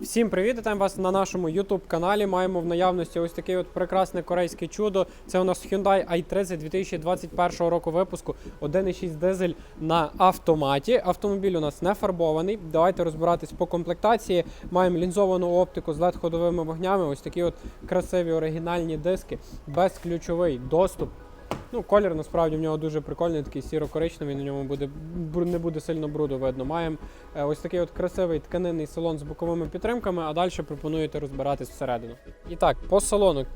Всім привіт! Вітаємо вас на нашому YouTube каналі. Маємо в наявності ось таке от прекрасне корейське чудо. Це у нас Hyundai i30 2021 року випуску 1.6 дизель на автоматі. Автомобіль у нас не фарбований. Давайте розбиратись по комплектації. Маємо лінзовану оптику з led ходовими вогнями. Ось такі от красиві оригінальні диски, безключовий доступ. Ну, колір насправді в нього дуже прикольний, такий сіро-коричневий, на ньому буде не буде сильно бруду видно. Маємо е, ось такий от красивий тканинний салон з боковими підтримками, а далі пропонуєте розбиратись всередину. І так, по салону.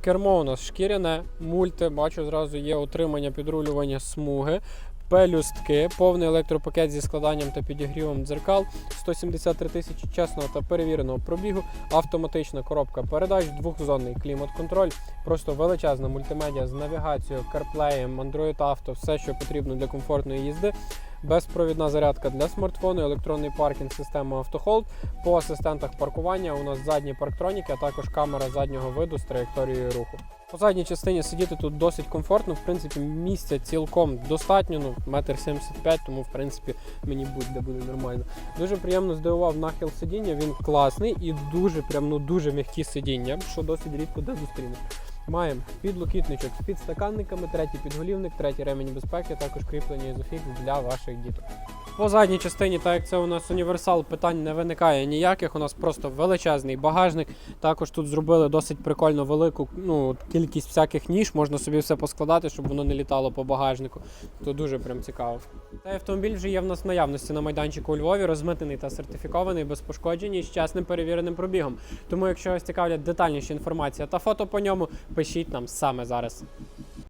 Кермо у нас шкіряне, мульти, бачу, зразу є отримання підрулювання смуги, пелюстки, повний електропакет зі складанням та підігрівом дзеркал, 173 тисячі чесного та перевіреного пробігу, автоматична коробка передач, двохзонний клімат-контроль, просто величезна мультимедіа з навігацією, CarPlay, Android Auto, все, що потрібно для комфортної їзди. Безпровідна зарядка для смартфону, електронний паркінг, система автохолд. По асистентах паркування у нас задні парктроніки, а також камера заднього виду з траєкторією руху. По задній частині сидіти тут досить комфортно. В принципі, місця цілком достатньо. Ну, метр 75, тому в принципі мені будь-де буде нормально. Дуже приємно здивував нахил сидіння. Він класний і дуже прям ну дуже м'які сидіння, що досить рідко де зустрінеш. Маємо підлокітничок з підстаканниками, третій підголівник, третій ремінь безпеки, також кріплення ізофікс для ваших діток. По задній частині, так як це у нас універсал, питань не виникає ніяких. У нас просто величезний багажник. Також тут зробили досить прикольно велику ну, кількість всяких ніж, можна собі все поскладати, щоб воно не літало по багажнику. То дуже прям цікаво. Цей автомобіль вже є в нас наявності на майданчику у Львові, розмитений та сертифікований, без пошкоджень з чесним перевіреним пробігом. Тому, якщо вас цікавлять детальніша інформація та фото по ньому, пишіть нам саме зараз.